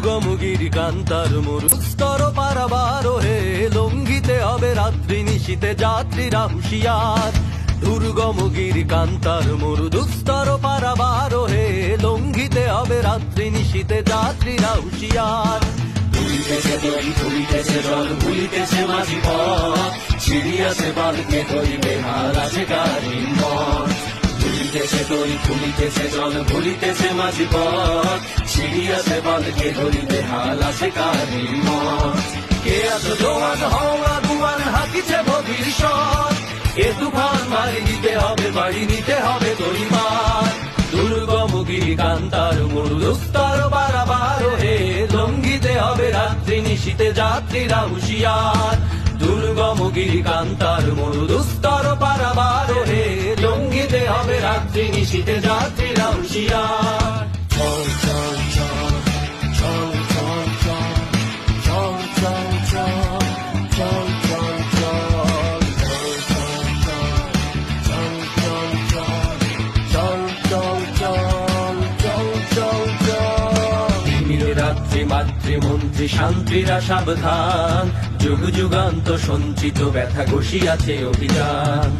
দুর্গমগিরি কান্তার মরুস্তর পারাবার হে লঙ্ঘিতে হবে রাত্রি নিশীতে যাত্রীরা হুঁশিয়ার। দুর্গমগিরি কান্তার মরু দুস্তর পারাবার হে লঙ্ঘিতে হবে রাত্রি নিশীতে যাত্রীরা হুঁশিয়ার। ভুলিতেছে দড়ি ভুলিতেছে জল ভুলিতেছে মাঝি পথ। সিরিয়াসে বালকে ধরিবে হাল আছে মঠ কে আজ জোয়ান, হওয়া দুয়ান, হাকিছে ভবিষ্যৎ? এ তুফান মারি দিতে হবে, বাড়ি নিতে হবে তৈমার দুর্গমগিরি কান্তার মরুদুস্তর বারাবার হে লঙ্ঘিতে হবে রাত্রি, নিশীতে যাত্রীরা হুঁশিয়ার। দুর্গমগিরি কান্তার মরুদুস্তর পারাবার হে লঙ্ঘিতে হবে রাত্রি, নিশীতে যাত্রীরা হুঁশিয়ার। মাতৃমন্ত্রী শান্তিরা সাবধান। যুগ যুগান্ত সঞ্চিত ব্যথা ঘষিয়াছে অভিযান।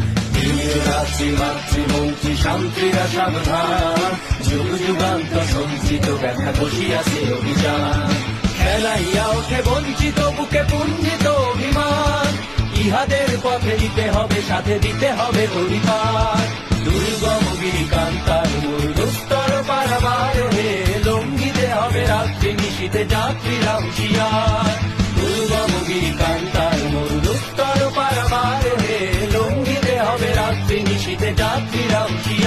রাত্রি মাতৃমন্ত্রী শান্তিরা সাবধান। যুগ যুগান্ত সঞ্চিত ব্যথা বসিয়াছে অভিযান। খেলাইয়া ওঠে বঞ্চিত, বুকে পুঞ্জিত অভিমান। ইহাদের পথে দিতে হবে, সাথে দিতে হবে পরিবার দুর্গমগিরি কান্তার নিশীতে যাত্রীরা হুঁশিয়ার দুর্গমগিরি কান্তার মূল দুস্তর পারাবার হে লঙ্ঘিতে হবে রাত্রি নিশীতে যাত্রীরা হুঁশিয়ার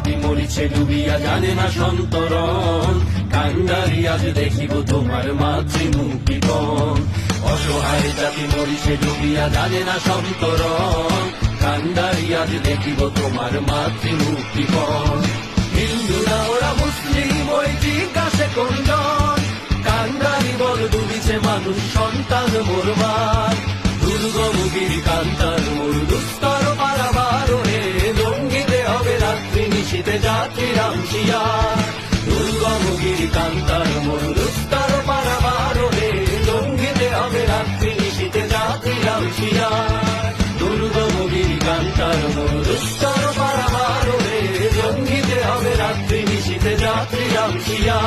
জাতি মরিছে ডুবিয়া জানে না সন্তরণ। কান্ডারি আজ দেখিব তোমার মাতৃমুক্তিপণ অসহায় জাতি মরিছে ডুবিয়া জানে না সন্তরণ। কান্ডারি আজ দেখিব তোমার মাতৃমুক্তিপণ হিন্দুরা, ওরা মুসলিম, ওই জিজ্ঞাসে কোনজন কান্ডারি বল ডুবিছে মানুষ, সন্তান মোরবার কাঁপে জাতি রামশিয়া দুর্গমগির কান্তার মরুস্তার পারাবারণে। জঙ্গিতে হবে রাত্রি নিশিতে জাতি রামশিয়া দুর্গমগির কান্তার মরুস্তার পারাবারণে। জঙ্গিতে হবে রাত্রি নিশিতে জাতি রামশিয়া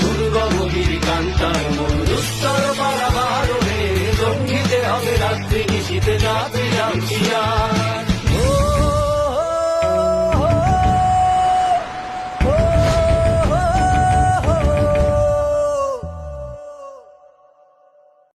দুর্গমগির কান্তার মরুস্তার পারাবারণে। জঙ্গিতে হবে রাত্রি নিশিতে জাতি রামশিয়া